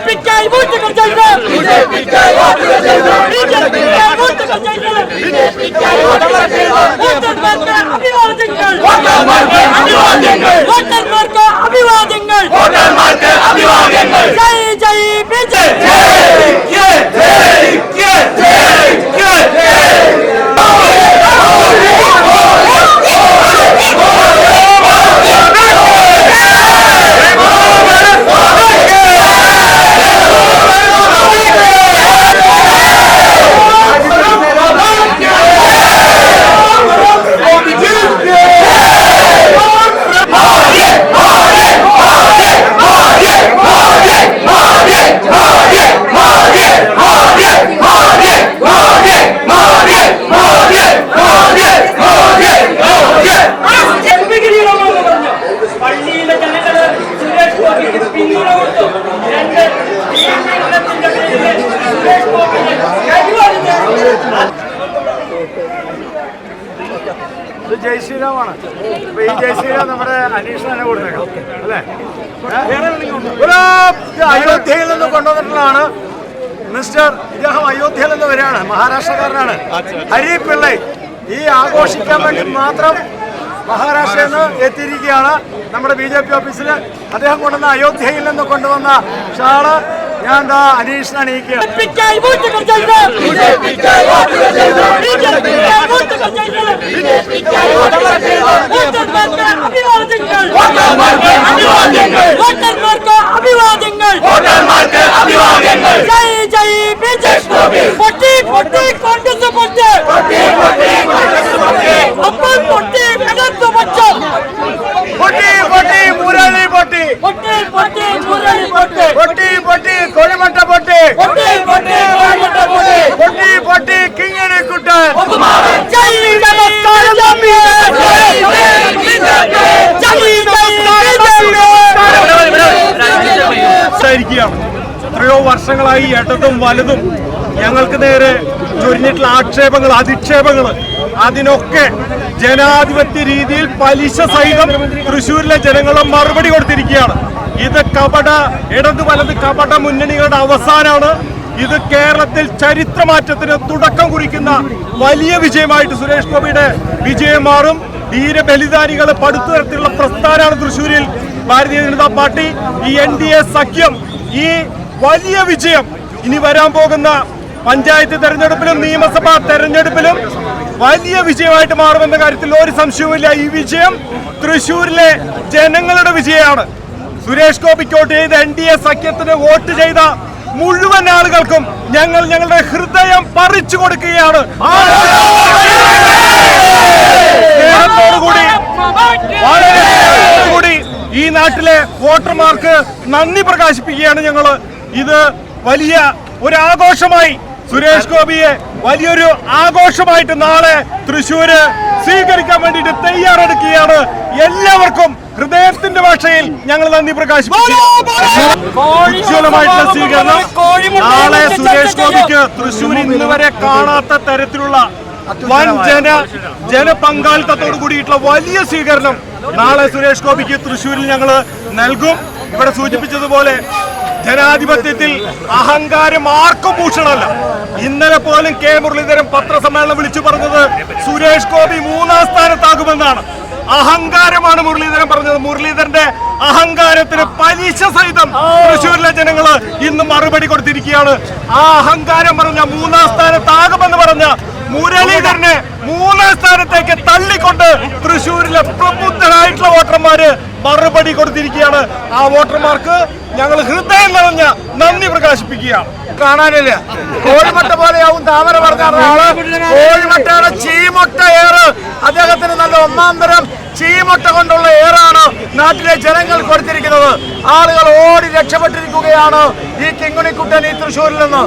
ബിജെപിക്കായി വോട്ടുകൾ ചെയ്ത് ബിജെപിക്കായി വോട്ടുകൾ ചെയ്ത് ബിജെപിക്കായി വോട്ടുകൾ ചെയ്ത് ബിജെപിക്കായി വോട്ടുകൾ ചെയ്ത് വോട്ടർമാർക്ക് അഭിവാദ്യങ്ങൾ ഇത് ജയ് ശ്രീറാമാണ് അപ്പൊ ഈ ജയ് ശ്രീറാം നമ്മുടെ അനീഷ് തന്നെ കൊടുത്തേക്കാം നിന്ന് കൊണ്ടുവന്നിട്ടുള്ളതാണ് മിസ്റ്റർ ഇദ്ദേഹം അയോധ്യയിൽ നിന്ന് വരികയാണ് മഹാരാഷ്ട്രക്കാരനാണ്. ഹരി പിള്ളൈ. ഈ ആഘോഷിക്കാൻ വേണ്ടി മാത്രം മഹാരാഷ്ട്രയിൽ നിന്ന് എത്തിയിരിക്കുകയാണ് നമ്മുടെ ബി ജെ പി ഓഫീസിൽ അദ്ദേഹം കൊണ്ടുവന്ന അയോധ്യയിൽ നിന്ന് കൊണ്ടുവന്ന ഷാൾ ഞാൻ എന്താ അനീഷിനെ അണിയിക്കുകയാണ്? സംസാരിക്കുകയാണ് എത്രയോ വർഷങ്ങളായി ഇടതും വലുതും ഞങ്ങൾക്ക് നേരെ ചൊരിഞ്ഞിട്ടുള്ള ആക്ഷേപങ്ങൾ അധിക്ഷേപങ്ങൾ. അതിനൊക്കെ ജനാധിപത്യ രീതിയിൽ പലിശ സഹിതം തൃശ്ശൂരിലെ ജനങ്ങളെ മറുപടി കൊടുത്തിരിക്കുകയാണ്. ഇത് കപട ഇടത് വലത് കപട മുന്നണികളുടെ അവസാനമാണ് ഇത് കേരളത്തിൽ ചരിത്രമാറ്റത്തിന് തുടക്കം കുറിക്കുന്ന വലിയ വിജയമായിട്ട് സുരേഷ് ഗോപിയുടെ വിജയം മാറും. ധീരബലിദാനികൾ പടുത്തുതരത്തിലുള്ള പ്രസ്ഥാനമാണ് തൃശ്ശൂരിൽ. ഭാരതീയ ജനതാ പാർട്ടി ഈ എൻ ഡി എ സഖ്യം ഈ വലിയ വിജയം ഇനി വരാൻ പോകുന്ന പഞ്ചായത്ത് തെരഞ്ഞെടുപ്പിലും നിയമസഭാ തെരഞ്ഞെടുപ്പിലും വലിയ വിജയമായിട്ട് മാറുമെന്ന കാര്യത്തിൽ ഒരു സംശയവുമില്ല. ഈ വിജയം തൃശൂരിലെ ജനങ്ങളുടെ വിജയമാണ്. സുരേഷ് ഗോപിക്ക് വോട്ട് ചെയ്ത് എൻ ഡി എ സഖ്യത്തിന് വോട്ട് ചെയ്ത മുഴുവൻ ആളുകൾക്കും ഞങ്ങൾ ഞങ്ങളുടെ ഹൃദയം പറിച്ചു കൊടുക്കുകയാണ്. ഈ നാട്ടിലെ വോട്ടർമാർക്ക് നന്ദി പ്രകാശിപ്പിക്കുകയാണ് ഞങ്ങൾ ഇത് വലിയ ഒരു ആഘോഷമായി സുരേഷ് ഗോപിയെ വലിയൊരു ആഘോഷമായിട്ട് നാളെ തൃശ്ശൂര് സ്വീകരിക്കാൻ വേണ്ടിയിട്ട് തയ്യാറെടുക്കുകയാണ്. എല്ലാവർക്കും ഹൃദയത്തിന്റെ ഭാഷയിൽ ഞങ്ങൾ നന്ദി പ്രകാശിപ്പിക്കുന്നു ഉജ്ജ്വലമായിട്ടുള്ള സ്വീകരണം. നാളെ സുരേഷ് ഗോപിക്ക് തൃശ്ശൂർ ഇന്ന് വരെ കാണാത്ത തരത്തിലുള്ള വൻ ജന ജനപങ്കാളിത്തത്തോട് കൂടിയിട്ടുള്ള വലിയ സ്വീകരണം നാളെ സുരേഷ് ഗോപിക്ക് തൃശ്ശൂരിൽ ഞങ്ങൾ നൽകും. ഇവിടെ സൂചിപ്പിച്ചതുപോലെ ജനാധിപത്യത്തിൽ അഹങ്കാരം ആർക്കും ഭൂഷണമല്ല. ഇന്നലെ പോലും കെ മുരളീധരൻ പത്രസമ്മേളനം വിളിച്ചു പറഞ്ഞത് സുരേഷ് ഗോപി മൂന്നാം സ്ഥാനത്താകുമെന്നാണ്. അഹങ്കാരമാണ് മുരളീധരൻ പറഞ്ഞത്. മുരളീധരന്റെ അഹങ്കാരത്തിന് പലിശ സഹിതം തൃശ്ശൂരിലെ ജനങ്ങൾ ഇന്ന് മറുപടി കൊടുത്തിരിക്കുകയാണ്. ആ അഹങ്കാരം പറഞ്ഞ മൂന്നാം സ്ഥാനത്താകുമെന്ന് പറഞ്ഞ മുരളീധരനെ മൂന്നാം സ്ഥാനത്തേക്ക് തള്ളിക്കൊണ്ട് തൃശ്ശൂരിലെ പ്രബുദ്ധരായിട്ടുള്ള വോട്ടർമാര് മറുപടി കൊടുത്തിരിക്കുകയാണ് ആ വോട്ടർമാർക്ക് ഞങ്ങൾ ഹൃദയം നിറഞ്ഞ നന്ദി പ്രകാശിപ്പിക്കുകയാണ് കാണാനില്ല. കോഴിമുട്ട പോലെയാവും താമര പറഞ്ഞ ആൾ. കോഴിമുട്ടയുടെ ചീമുട്ട ഏറ്. അദ്ദേഹത്തിന് നല്ല ഒന്നാം തരം ചീമുട്ട കൊണ്ടുള്ള ഏറാണ് നാട്ടിലെ ജനങ്ങൾ കൊടുത്തിരിക്കുന്നത്. ആളുകൾ ഓടി രക്ഷപ്പെട്ടിരിക്കുകയാണ് ഈ കിങ്ങുണിക്കുട്ടൻ ഈ തൃശ്ശൂരിൽ നിന്ന്.